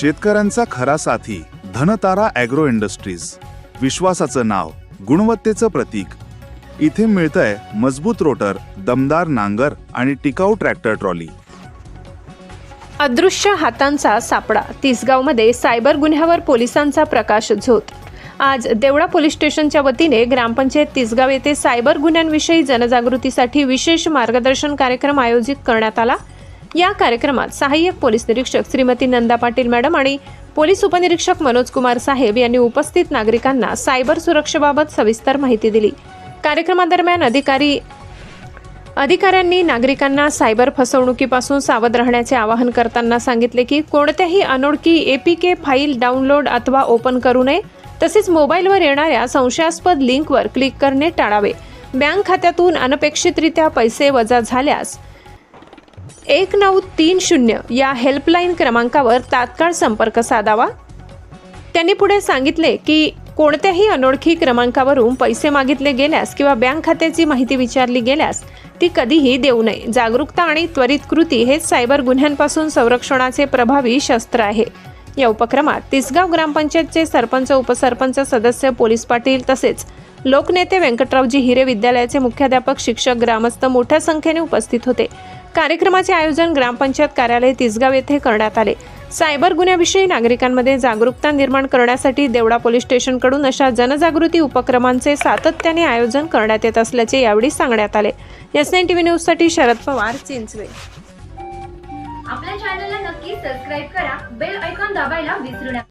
शेतकऱ्यांचा खरा साथी धनतारा ॲग्रो इंडस्ट्रीज. विश्वासाचं नाव गुणवत्तेचं प्रतीक. इथे मिळतंय मजबूत रोटर दमदार नांगर आणि टिकाऊ ट्रॅक्टर ट्रॉली. अदृश्य हातांचा सापडा तिसगावमध्ये सायबर गुन्ह्यावर पोलिसांचा प्रकाश झोत. आज देवळा पोलीस स्टेशनच्या वतीने ग्रामपंचायत तिसगाव येथे सायबर गुन्ह्यांविषयी जनजागृतीसाठी विशेष मार्गदर्शन कार्यक्रम आयोजित करण्यात आला. या कार्यक्रमात सहाय्यक पोलीस निरीक्षक श्रीमती नंदा पाटील मॅडम आणि पोलीस उपनिरीक्षक मनोज कुमार साहेब यांनी उपस्थित नागरिकांना सायबर सुरक्षेबाबत सविस्तर माहिती दिली. कार्यक्रमादरम्यान अधिकारी अधिकाऱ्यांनी नागरिकांना सायबर फसवणुकीपासून सावध राहण्याचे आवाहन करताना सांगितले की कोणत्याही अनोळखी एपीके फाईल डाउनलोड अथवा ओपन करू नये. तसेच मोबाईलवर येणाऱ्या संशयास्पद लिंकवर क्लिक करणे टाळावे. बँक खात्यातून अनपेक्षितरित्या पैसे वजा झाल्यास एक नऊ तीन शून्य या हेल्पलाईन क्रमांकावर तात्काळ संपर्क साधावा. त्यांनी पुढे सांगितले की कोणत्याही अनोळखी क्रमांकावरून पैसे मागितले गेल्यास किंवा बँक खात्याची माहिती विचारली गेल्यास ती कधीही देऊ नये. जागरूकता आणि त्वरित कृती हेच सायबर गुन्ह्यांपासून संरक्षणाचे प्रभावी शस्त्र आहे. या उपक्रमात तिसगाव ग्रामपंचायतचे सरपंच उपसरपंच सदस्य पोलीस पाटील तसेच लोकनेते व्यंकटरावजी हिरे विद्यालयाचे मुख्याध्यापक शिक्षक ग्रामस्थ मोठ्या संख्येने उपस्थित होते. कार्यक्रमाचे आयोजन ग्रामपंचायत कार्यालय तिसगाव येथे करण्यात आले. सायबर गुन्ह्याविषयी नागरिकांमध्ये जागरूकता निर्माण करण्यासाठी देवडा पोलीस स्टेशनकडून अशा जनजागृती उपक्रमांचे सातत्याने आयोजन करण्यात येत असल्याचे यावेळी सांगण्यात आले. एस एन टीव्ही न्यूजसाठी शरद पवार चिंचवे. आपल्या चॅनलला नक्की सबस्क्राईब करा. बेल ऐकॉन दाबायला विसरू नका.